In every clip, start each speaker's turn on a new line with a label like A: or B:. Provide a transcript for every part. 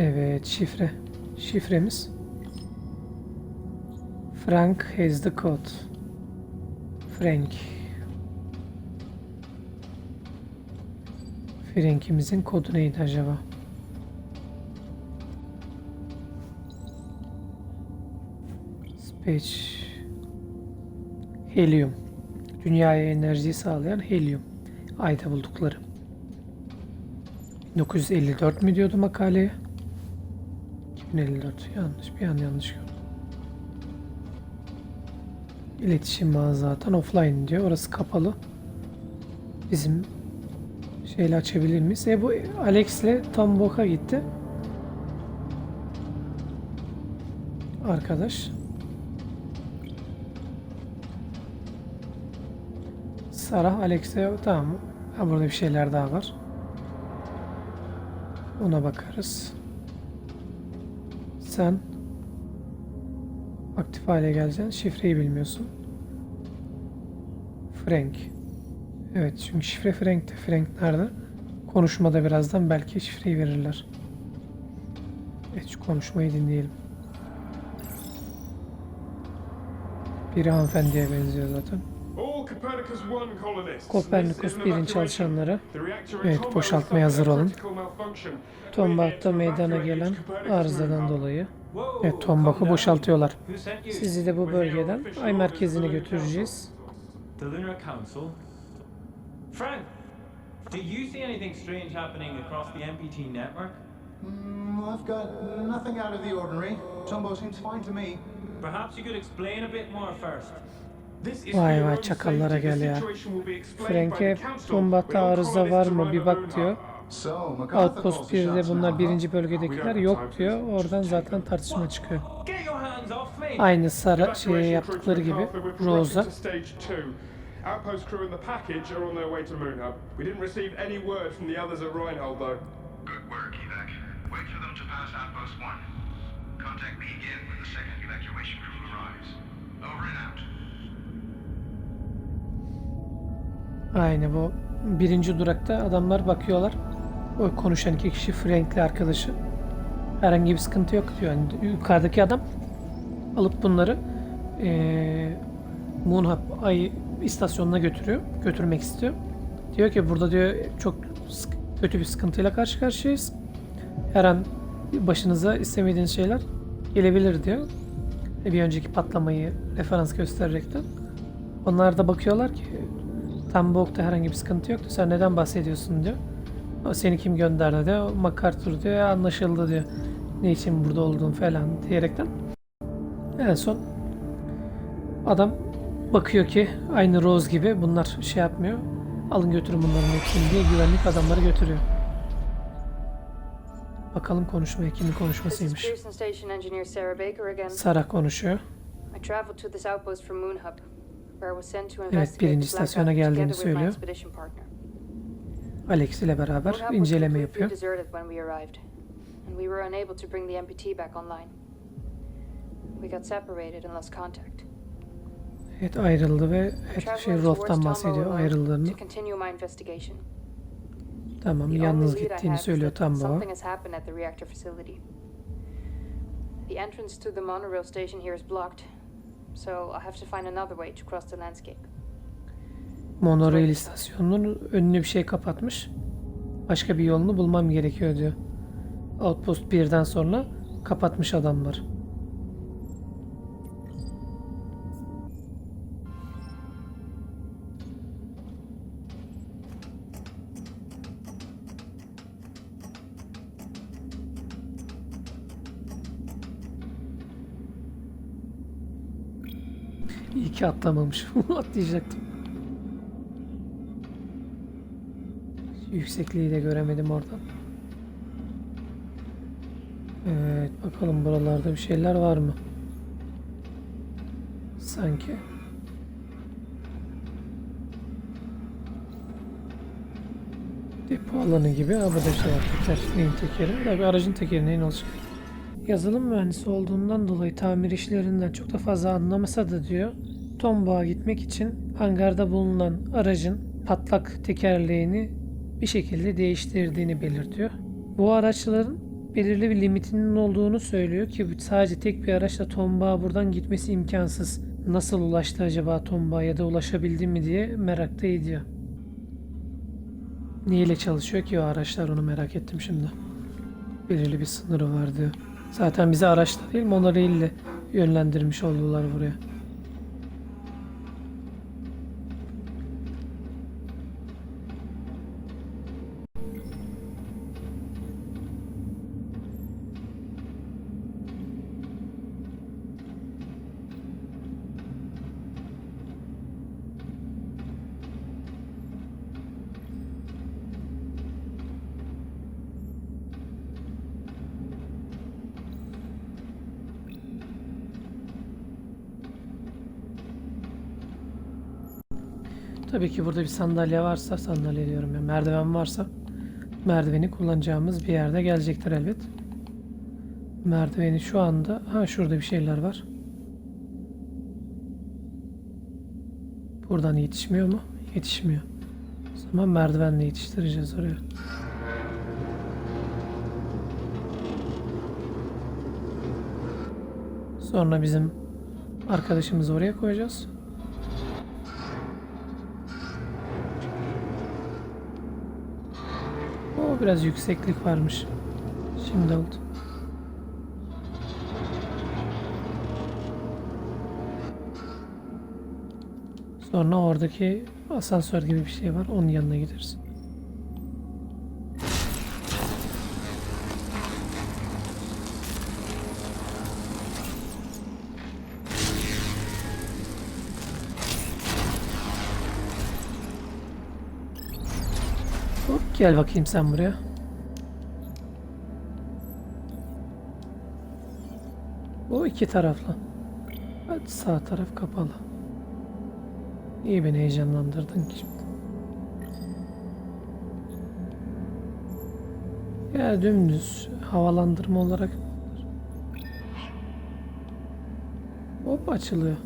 A: Evet şifre. Şifremiz. Frank has the code. Frank. Frank'imizin kodu neydi acaba? Space Helium. Dünyaya enerjiyi sağlayan helyum. Ayda buldukları. 1954 mi diyordu makaleye? 2054. Yanlış bir an yanlış gördüm. İletişim ağı zaten offline diyor. Orası kapalı. Bizim şeyle açabilir miyiz? E bu Alex'le Tom Boka gitti. Arkadaş. Sarah Alex'e tamam. Ha, burada bir şeyler daha var. Ona bakarız. Sen aktif hale geleceksin. Şifreyi bilmiyorsun. Frank. Evet çünkü şifre Frank'te. Frank nerede? Konuşmada birazdan belki şifreyi verirler. Evet şu konuşmayı dinleyelim. Biri hanımefendiye benziyor zaten. Kopernikus 1'in çalışanları. Evet, boşaltmaya hazır olun. Tombak'ta meydana gelen arızadan dolayı. Evet Tombak'ı boşaltıyorlar. Sizi de bu bölgeden ay merkezine götüreceğiz.
B: Frank, do you see anything strange happening across the MPT network?
C: Mm, I've got nothing out of the ordinary. Tumbo seems fine to me.
B: Perhaps you could explain a bit more first.
A: Vay vay çakallara gel ya. Frank'e Tombak'ta arıza var mı bir bak diyor. Outpost
C: the
A: 1'de
C: shots
A: bunlar birinci bölgedekiler yok diyor. Oradan zaten tartışma çıkıyor. Aynı Sara şeye yaptıkları gibi Rose'a.
D: Outpost crew and the package are on their way to Moon Hub. We didn't receive any word from the others at Reinhold though.
E: Good work, Evac. Wait for them to pass Outpost 1. Contact me again when the second evacuation crew arrives. Over and out.
A: Aynı bu birinci durakta adamlar bakıyorlar. O konuşan iki kişi Frank'le arkadaşı. Herhangi bir sıkıntı yok diyor. Yani yukarıdaki adam alıp bunları eee Moon Hub ay istasyonuna götürüyor. Götürmek istiyor. Diyor ki burada diyor çok kötü bir sıkıntıyla karşı karşıyayız. Her an başınıza istemediğiniz şeyler gelebilir diyor. E, Bir önceki patlamayı referans göstererekten. Onlar da bakıyorlar ki tam bu okta herhangi bir sıkıntı yoktu. Sen neden bahsediyorsun diyor. O seni kim gönderdi diyor. MacArthur diyor. "Ya, Anlaşıldı diyor. Ne için burada olduğun falan diyerekten. En son adam bakıyor ki aynı Rose gibi bunlar şey yapmıyor. Alın götürün bunların hepsini diye güvenlik adamları götürüyor. Bakalım konuşma kimin konuşmasıymış.
F: Sarah
A: konuşuyor.
F: I traveled to this outpost from Moon
A: Evet, birinci istasyona geldiğini söylüyor. Alex ile beraber inceleme yapıyor.
F: and we were unable to bring the MPT back online. We got separated and lost contact.
A: Evet ayrıldı ve
F: traveled
A: şey Rolf'tan bahsediyor ayrıldığını. Tamam yalnız gittiğini söylüyor
F: that
A: tam bu.
F: Something has happened at the reactor facility. The entrance to the monorail station here is blocked, so I have to find another way to cross the landscape.
A: Monorail istasyonunun önüne bir şey kapatmış. Başka bir yolunu bulmam gerekiyor diyor. Outpost 1'den sonra kapatmış adamlar. İyi ki atlamamışım. Atlayacaktım. Yüksekliği de göremedim oradan. Evet bakalım buralarda bir şeyler var mı? Sanki. Depo alanı gibi. Ha burada şey var. Teker. Neyin tekeri? Tabii aracın tekeri neyin olacak? Yazılım mühendisi olduğundan dolayı tamir işlerinden çok da fazla anlamasa da diyor. Tombağa gitmek için hangarda bulunan aracın patlak tekerleğini bir şekilde değiştirdiğini belirtiyor. Bu araçların belirli bir limitinin olduğunu söylüyor ki sadece tek bir araçla Tombağa buradan gitmesi imkansız. Nasıl ulaştı acaba Tombağa ya da ulaşabildi mi diye merakta ediyor. Neyle çalışıyor ki o araçlar onu merak ettim şimdi. Belirli bir sınırı var diyor. Zaten bizi araçla değil monorail ile yönlendirmiş oldular buraya. Tabii ki burada bir sandalye varsa sandalye diyorum ya merdiven varsa merdiveni kullanacağımız bir yerde gelecektir elbet. Merdiveni şu anda ha şurada bir şeyler var. Buradan yetişmiyor mu? Yetişmiyor. O zaman merdivenle yetiştireceğiz oraya. Sonra bizim arkadaşımızı oraya koyacağız. Biraz yükseklik varmış. Şimdi oldu. Sonra oradaki asansör gibi bir şey var. Onun yanına gideriz. Gel bakayım sen buraya. Bu iki taraflı. Hadi sağ taraf kapalı. İyi beni heyecanlandırdın ki şimdi. Ya dümdüz havalandırma olarak Hop açılıyor.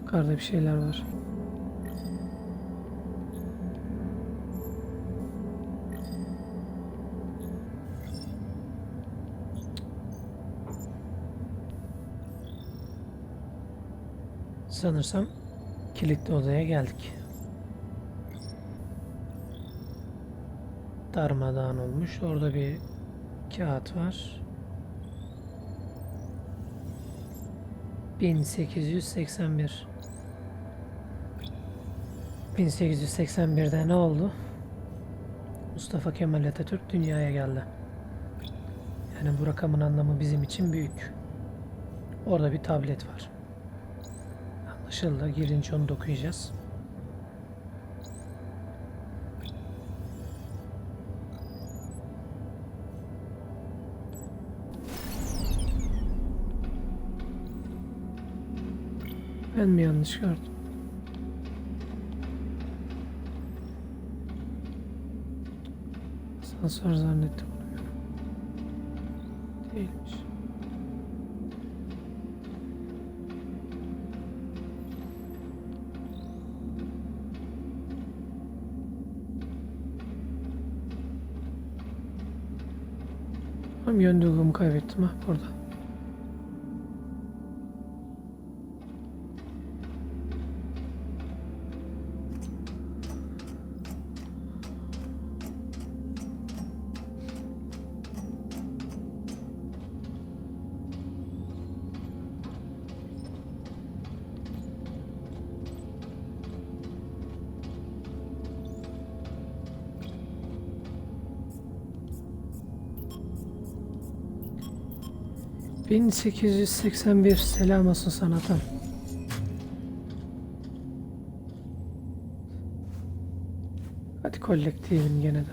A: Yukarıda bir şeyler var. Sanırsam kilitli odaya geldik. Darmadağın olmuş. Orada bir kağıt var. 1881 1881'de ne oldu? Mustafa Kemal Atatürk dünyaya geldi. Yani bu rakamın anlamı bizim için büyük. Orada bir tablet var. Anlaşıldı. Girince onu da okuyacağız. Ben mi yanlış gördüm? Asansör zannettim. Değilmiş. Tam yön duygumu kaybettim ha burada. ...1881 selam olsun sanatım. Hadi kolektifim gene de.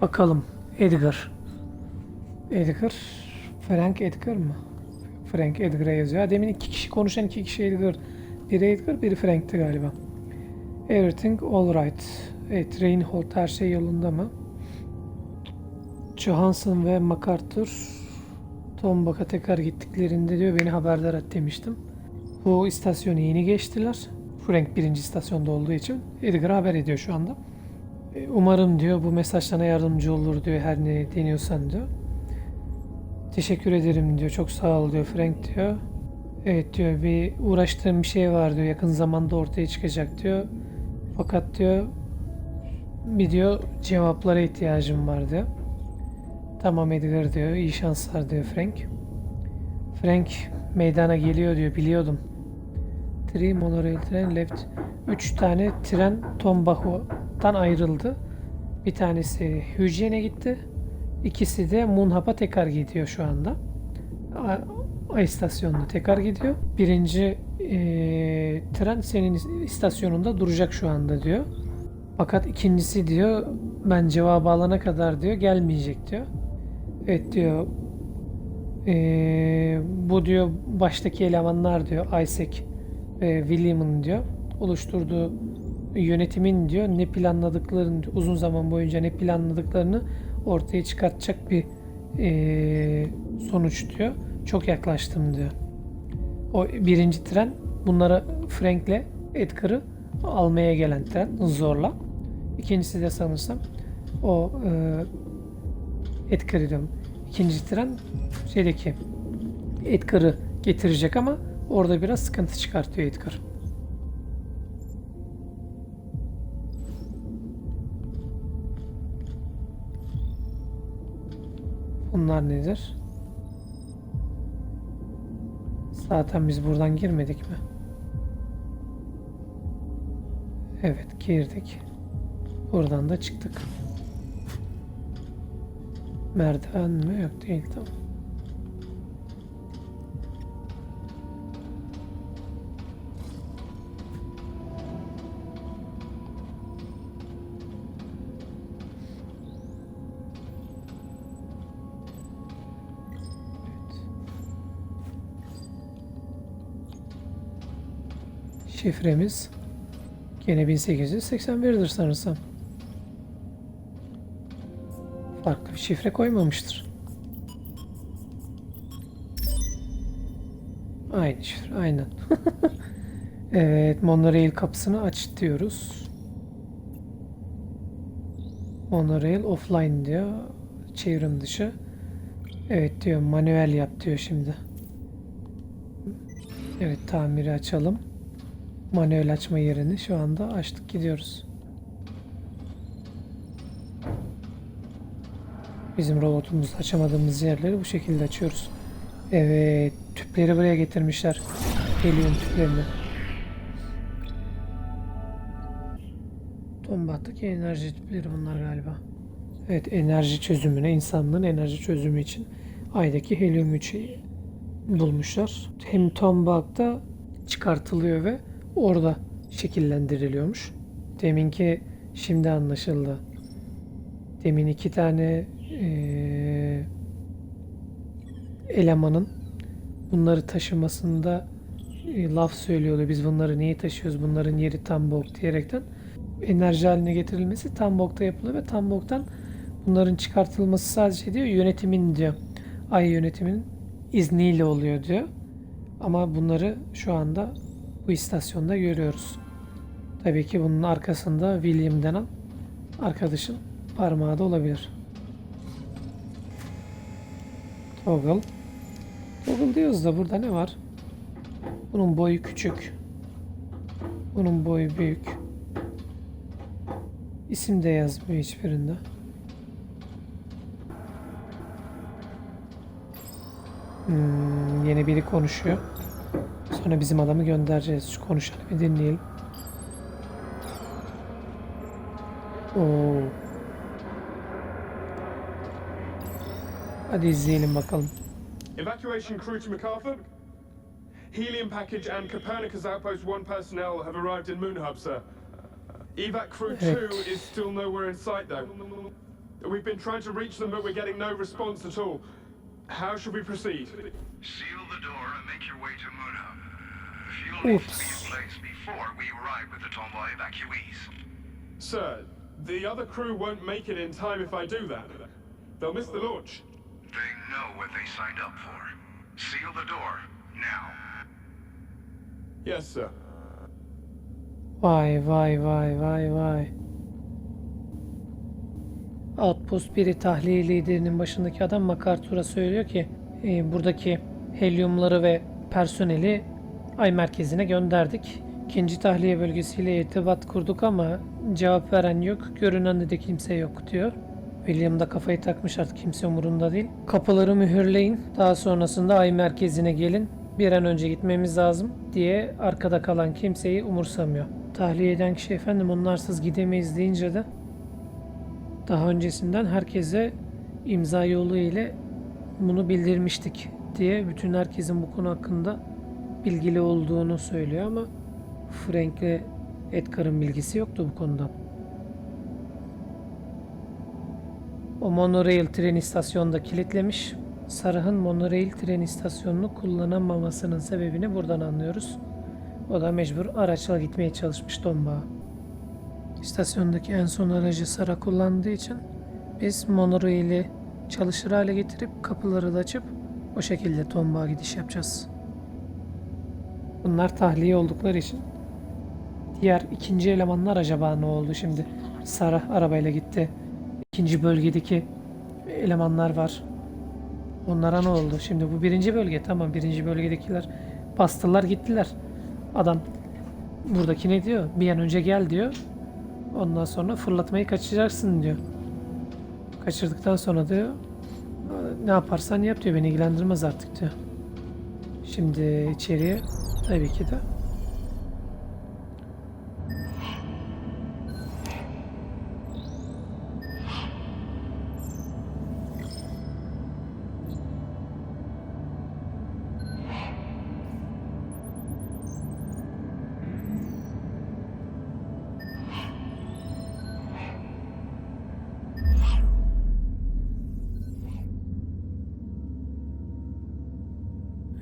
A: Bakalım Edgar. Edgar. Frank Edgar mı? Frank Edgar'a yazıyor. Demin iki kişi konuşan iki kişi Edgar. Biri Edgar, biri Frank'ti galiba. Everything alright. Evet, Reinhold her şey yolunda mı? Johansson ve MacArthur Tombak'a tekrar gittiklerinde diyor beni haberdar et demiştim. Bu istasyonu yeni geçtiler. Frank birinci istasyonda olduğu için Edgar'a haber ediyor şu anda. E, Umarım diyor bu mesaj sana yardımcı olur diyor her ne deniyorsan diyor. Teşekkür ederim diyor. Çok sağ ol diyor Frank diyor. Evet diyor bir uğraştığım bir şey var diyor. Yakın zamanda ortaya çıkacak diyor. Fakat diyor bir diyor cevaplara ihtiyacım var diyor. Tamam Edgar diyor. İyi şanslar diyor Frank. Frank meydana geliyor diyor. Biliyordum. Three monorail train left. Üç tane tren Tombacho'dan ayrıldı. Bir tanesi Hücyen'e gitti. İkisi de Munhap'a tekrar gidiyor şu anda. A, istasyonuna tekrar gidiyor. Birinci eee, tren senin istasyonunda duracak şu anda diyor. Fakat ikincisi diyor ben cevabı alana kadar diyor gelmeyecek diyor. Evet diyor eee, bu diyor baştaki elemanlar diyor Isaac ve William'ın diyor oluşturduğu yönetimin diyor ne planladıklarını diyor, uzun zaman boyunca ne planladıklarını ortaya çıkartacak bir eee, sonuç diyor. Çok yaklaştım diyor. O birinci tren bunları Frank'le Edgar'ı almaya gelen tren zorla. İkincisi de sanırsam o e, Edgar'ı diyorum. İkinci tren şeydeki Edgar'ı getirecek ama orada biraz sıkıntı çıkartıyor Edgar. Bunlar nedir? Zaten biz buradan girmedik mi? Evet girdik. Buradan da çıktık. Merdiven mi? Yok değil tamam. Şifremiz gene 1881'dir sanırsam. Farklı bir şifre koymamıştır. Aynı şifre, aynen. evet, monorail kapısını aç diyoruz. Monorail offline diyor. Çevrim dışı. Evet diyor, manuel yap diyor şimdi. Evet, tamiri açalım. Manuel açma yerini şu anda açtık gidiyoruz. Bizim robotumuzla açamadığımız yerleri bu şekilde açıyoruz. Evet, tüpleri buraya getirmişler. Helyum tüplerini. Tombahtaki enerji tüpleri bunlar galiba. Evet, enerji çözümüne, insanlığın enerji çözümü için aydaki helyum 3'ü bulmuşlar. Hem Tombaht'ta çıkartılıyor ve orada şekillendiriliyormuş. Deminki şimdi anlaşıldı. Demin iki tane eee, elemanın bunları taşımasında e, laf söylüyordu. Biz bunları niye taşıyoruz? Bunların yeri Tambok diyerekten enerji haline getirilmesi Tambok'ta yapılıyor ve Tambok'tan bunların çıkartılması sadece diyor yönetimin diyor. Ay yönetimin izniyle oluyor diyor. Ama bunları şu anda bu istasyonda görüyoruz. Tabii ki bunun arkasında William denen arkadaşın parmağı da olabilir. Toggle. Toggle diyoruz da burada ne var? Bunun boyu küçük. Bunun boyu büyük. İsim de yazmıyor hiçbirinde. Hmm, yeni biri konuşuyor. Sonra bizim adamı göndereceğiz. Şu konuşanı bir dinleyelim. Oo. Hadi izleyelim bakalım.
D: Evacuation crew to MacArthur. Helium package and Copernicus Outpost 1 personnel have arrived in Moon Hub, sir. Evac crew 2 is still nowhere in sight, though. We've been trying to reach them, but we're getting no response at all. How should we proceed?
E: Seal the door and make your way to Moon Hub. Fuel needs to be in place before we arrive with the Tomboy evacuees.
D: Sir, the other crew won't make it in time if I do that. They'll miss the launch.
E: Know what they signed up for. Seal the door now.
D: Yes, sir.
A: Vay vay vay vay vay. Outpost biri tahliye liderinin başındaki adam MacArthur'a söylüyor ki e, buradaki helyumları ve personeli ay merkezine gönderdik. İkinci tahliye bölgesiyle irtibat kurduk ama cevap veren yok, görünen de kimse yok diyor. William da kafayı takmış artık kimse umurunda değil. Kapıları mühürleyin, daha sonrasında ay merkezine gelin, bir an önce gitmemiz lazım diye arkada kalan kimseyi umursamıyor. Tahliye eden kişi efendim onlarsız gidemeyiz deyince de daha öncesinden herkese imza yolu ile bunu bildirmiştik diye bütün herkesin bu konu hakkında bilgili olduğunu söylüyor ama Frank'le Edgar'ın bilgisi yoktu bu konuda. O monorail tren istasyonunda kilitlemiş. Sarah'ın monorail tren istasyonunu kullanamamasının sebebini buradan anlıyoruz. O da mecbur araçla gitmeye çalışmış Tombağa. İstasyondaki en son aracı Sara kullandığı için biz monorail'i çalışır hale getirip kapıları da açıp o şekilde Tombağa gidiş yapacağız. Bunlar tahliye oldukları için diğer ikinci elemanlar acaba ne oldu şimdi? Sara arabayla gitti. İkinci bölgedeki elemanlar var. Onlara ne oldu? Şimdi bu birinci bölge tamam birinci bölgedekiler bastılar gittiler. Adam buradaki ne diyor? Bir an önce gel diyor. Ondan sonra fırlatmayı kaçıracaksın diyor. Kaçırdıktan sonra diyor ne yaparsan yap diyor beni ilgilendirmez artık diyor. Şimdi içeriye tabii ki de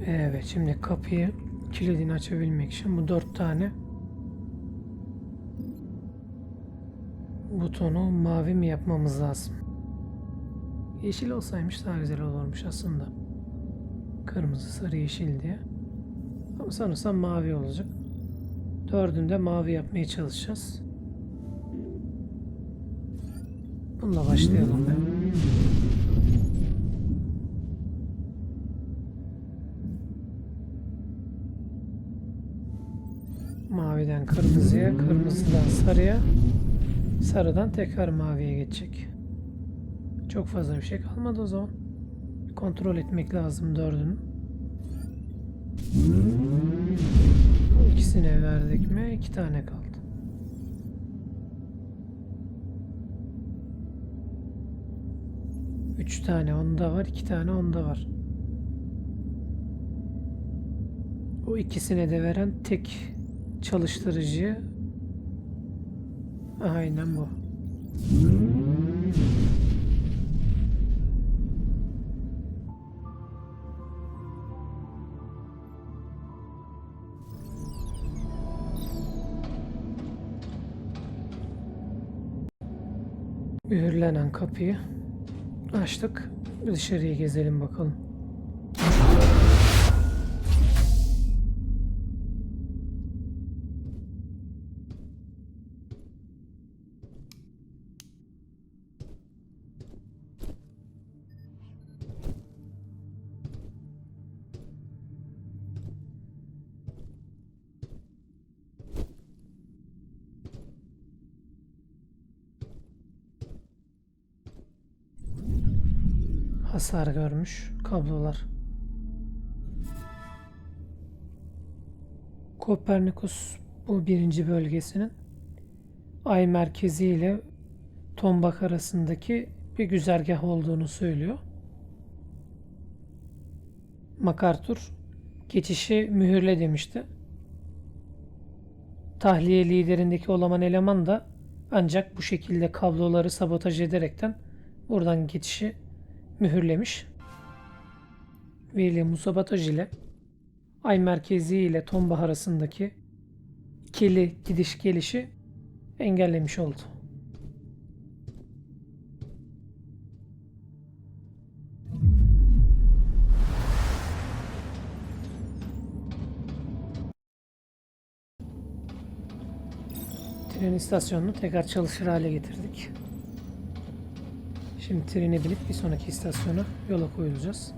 A: Evet şimdi kapıyı kilidini açabilmek için bu dört tane butonu mavi mi yapmamız lazım? Yeşil olsaymış daha güzel olurmuş aslında. Kırmızı, sarı, yeşil diye. Ama sanırsam mavi olacak. Dördünde mavi yapmaya çalışacağız. Bununla başlayalım be. Maviden kırmızıya, kırmızıdan sarıya, sarıdan tekrar maviye geçecek. Çok fazla bir şey kalmadı o zaman. Kontrol etmek lazım dördünü. İkisine verdik mi? İki tane kaldı. Üç tane onda var, iki tane onda var. O ikisine de veren tek çalıştırıcı aynen bu. Mühürlenen kapıyı açtık. Dışarıya gezelim bakalım. Hasar görmüş kablolar. Kopernikus bu birinci bölgesinin ay merkezi ile Tombak arasındaki bir güzergah olduğunu söylüyor. MacArthur geçişi mühürle demişti. Tahliye liderindeki olaman eleman da ancak bu şekilde kabloları sabotaj ederekten buradan geçişi mühürlemiş. William sabotaj ile ay merkezi ile Tomba arasındaki ikili gidiş gelişi engellemiş oldu. Tren istasyonunu tekrar çalışır hale getirdik. Şimdi trene binip bir sonraki istasyona yola koyulacağız.